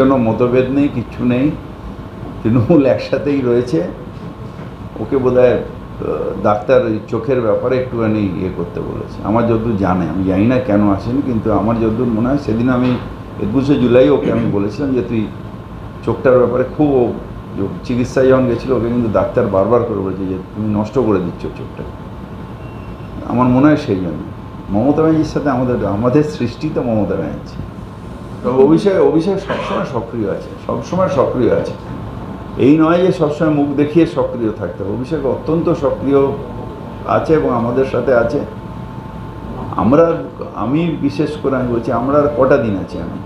কোনো মতভেদ নেই কিচ্ছু নেই। তৃণমূল একসাথেই রয়েছে। ওকে আহ, ডাক্তার ওই চোখের ব্যাপারে একটুখানি ইয়ে করতে বলেছে। আমার যতদূর জানে আমি জানি না কেন আসেনি কিন্তু আমার যতদূর মনে হয় সেদিন আমি একুশে জুলাই ওকে আমি বলেছিলাম যে তুই চোখটার ব্যাপারে খুব চিকিৎসায় যখন গেছিল ওকে কিন্তু ডাক্তার বারবার করে বলেছে যে তুমি নষ্ট করে দিচ্ছ চোখটা। আমার মনে হয় সেই জন্য। মমতা ব্যানার্জির সাথে আমাদের আমাদের সৃষ্টি তো মমতা ব্যানার্জি। তো অভিষেক অভিষেক সবসময় সক্রিয় আছে, সবসময় সক্রিয় আছে। এই নয় যে সবসময় মুখ দেখিয়ে সক্রিয় থাকতে হবে। অভিষেক অত্যন্ত সক্রিয় আছে এবং আমাদের সাথে আছে। আমরা, আমি বিশেষ করে আমি বলছি, আমরা আর কটা দিন আছি আমি?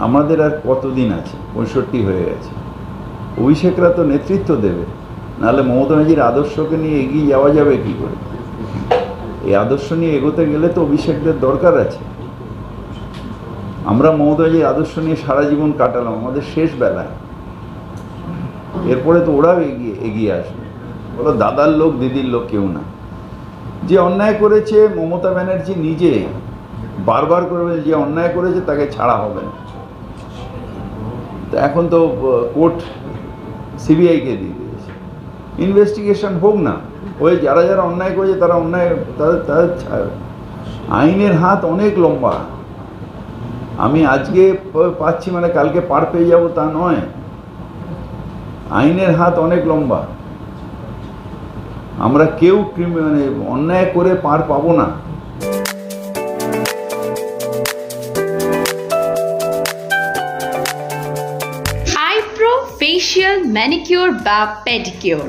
আমাদের আর কতদিন আছে? পঁয়ষট্টি হয়ে গেছে। অভিষেকরা তো নেতৃত্ব দেবে। নাহলে মমতা ব্যানার্জির আদর্শকে নিয়ে এগিয়ে যাওয়া যাবে কি করে? এই আদর্শ নিয়ে এগোতে গেলে তো অভিষেকদের দরকার আছে। আমরা মমতা ব্যানার্জির আদর্শ নিয়ে সারা জীবন কাটালাম, আমাদের শেষ বেলায়। এরপরে তো ওরাও এগিয়ে এগিয়ে আসবে। বলো, দাদার লোক, দিদির লোক কেউ না। যে অন্যায় করেছে মমতা ব্যানার্জি নিজে, বারবার করে যে অন্যায় করেছে তাকে ছাড়া হবে না। তো এখন তো কোর্ট, সিবিআইকে দিয়ে ইনভেস্টিগেশন হোক না, ওই যারা যারা অন্যায় করেছে তারা অন্যায়, তাদের তাদের আইনের হাত অনেক লম্বা। আমি আজকে পাচ্ছি মানে কালকে পার পেয়ে যাব তা নয়। আইনের হাত অনেক লম্বা। আমরা কেউ মানে অন্যায় করে পার পাবো না। ফেশিয়াল ম্যানিকিউর বা pedicure.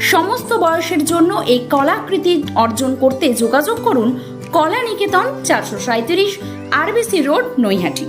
সমস্ত বয়সের জন্য এই কলাকৃতি অর্জন করতে যোগাযোগ করুন কলা নিকেতন চারশো সাঁত্রিশ আরবিসি রোড, নৈহাটি।